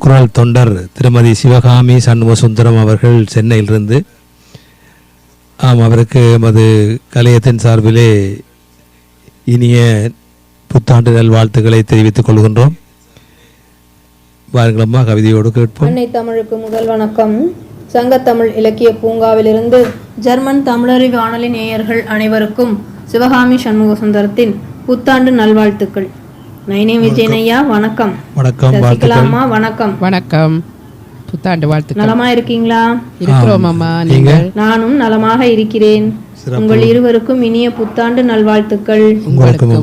திருக்குறள் தொண்டர் திருமதி சிவகாமி சண்முகசுந்தரம் அவர்கள் சென்னையிலிருந்து. ஆம் அவருக்கு எமது கலையத்தின் சார்பிலே இனிய புத்தாண்டு நல்வாழ்த்துக்களை தெரிவித்துக் கொள்கின்றோம். வாருங்களம்மா கவிதையோடு கேட்போம். அன்னை தமிழுக்கு முதல் வணக்கம். சங்கத்தமிழ் இலக்கிய பூங்காவிலிருந்து ஜெர்மன் தமிழறி வானொலி நேயர்கள் அனைவருக்கும் சிவகாமி சண்முக சுந்தரத்தின் புத்தாண்டு நல்வாழ்த்துக்கள். நைனே விஜயனையா வணக்கம். வணக்கம் வாழ்த்துக்கள். சசிகலாமா வணக்கம். வணக்கம். புத்தாண்டு வாழ்த்துக்கள். நலமா இருக்கீங்களா? இருக்கிறோம் அம்மா நீங்கள்? நானும் நலமாக இருக்கிறேன். உங்கள் இருவருக்கும் இனிய புத்தாண்டு நல்வாழ்த்துக்கள்.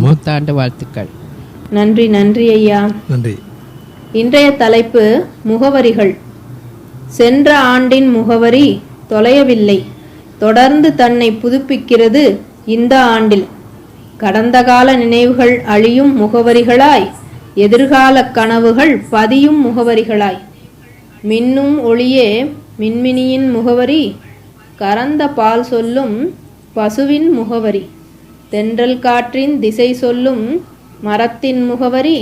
புத்தாண்டு வாழ்த்துக்கள். நன்றி நன்றி ஐயா. நன்றி. இன்றைய தலைப்பு முகவரிகள். சென்ற ஆண்டின் முகவரி தொலையவில்லை. தொடர்ந்து தன்னை புதுப்பிக்கிறது இந்த ஆண்டில். கடந்த கால நினைவுகள் அழியும் முகவரிகளாய் எதிர்கால கனவுகள் பதியும் முகவரிகளாய். மின்னும் ஒளியே மின்மினியின் முகவரி கறந்த பால் சொல்லும் பசுவின் முகவரி. தென்றல் காற்றின் திசை சொல்லும் மரத்தின் முகவரி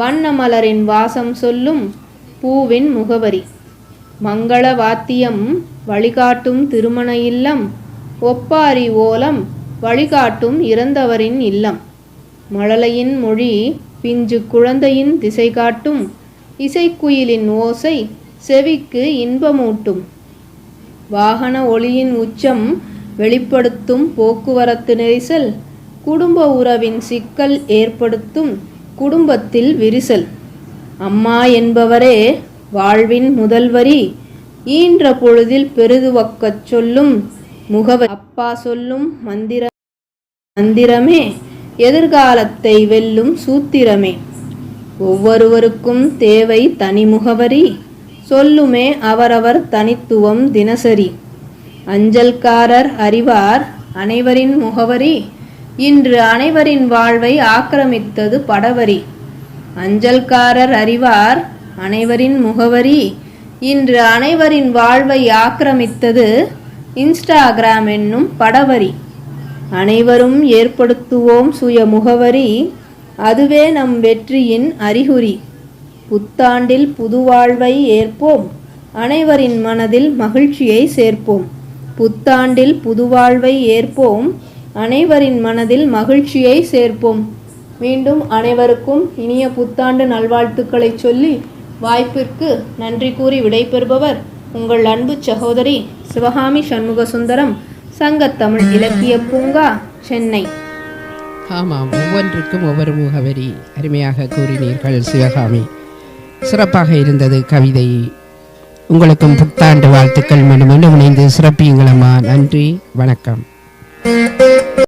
வண்ண மலரின் வாசம் சொல்லும் பூவின் முகவரி. மங்கள வாத்தியம் வழிகாட்டும் திருமண இல்லம் ஒப்பாரி ஓலம் வழிகாட்டும் இறந்தவரின் இல்லம். மழலையின் மொழி பிஞ்சு குழந்தையின் திசை காட்டும் இசைக்குயிலின் ஓசை செவிக்கு இன்பமூட்டும். வாகன ஒளியின் உச்சம் வெளிப்படுத்தும் போக்குவரத்து நெரிசல். குடும்ப உறவின் சிக்கல் ஏற்படுத்தும் குடும்பத்தில் விரிசல். அம்மா என்பவரே வாழ்வின் முதல்வரி ஈன்ற பொழுதில் பெருதுவக்கச் சொல்லும் முகவர் அப்பா சொல்லும் மந்திர மந்திரமே எதிர்காலத்தை வெல்லும் சூத்திரமே. ஒவ்வொருவருக்கும் தேவை தனி முகவரி சொல்லுமே அவரவர் தனித்துவம் தினசரி. அஞ்சல்காரர் அறிவார் அனைவரின் முகவரி இன்று அனைவரின் வாழ்வை ஆக்கிரமித்தது படவரி. அஞ்சல்காரர் அறிவார் அனைவரின் முகவரி இன்று அனைவரின் வாழ்வை ஆக்கிரமித்தது இன்ஸ்டாகிராம் என்னும் படவரி. அனைவரும் ஏற்படுத்துவோம் சுய முகவரி அதுவே நம் வெற்றியின் அறிகுறி. புத்தாண்டில் புதுவாழ்வை ஏற்போம் அனைவரின் மனதில் மகிழ்ச்சியை சேர்ப்போம். புத்தாண்டில் புதுவாழ்வை ஏற்போம் அனைவரின் மனதில் மகிழ்ச்சியை சேர்ப்போம். மீண்டும் அனைவருக்கும் இனிய புத்தாண்டு நல்வாழ்த்துக்களை சொல்லி வாய்ப்பிற்கு நன்றி கூறி விடைபெறுபவர் உங்கள் அன்பு சகோதரி சிவகாமி சண்முக சுந்தரம் சங்கத்தமிழ் இலக்கிய பூங்கா சென்னை. ஆமாம் ஒவ்வொன்றுக்கும் ஒவ்வொரு முகவரி அருமையாக கூறினீர்கள் சிவகாமி. சிறப்பாக இருந்தது கவிதை. உங்களுக்கும் புத்தாண்டு வாழ்த்துக்கள். மீண்டும் இணைந்து சிறப்பியுங்களம்மா நன்றி வணக்கம்.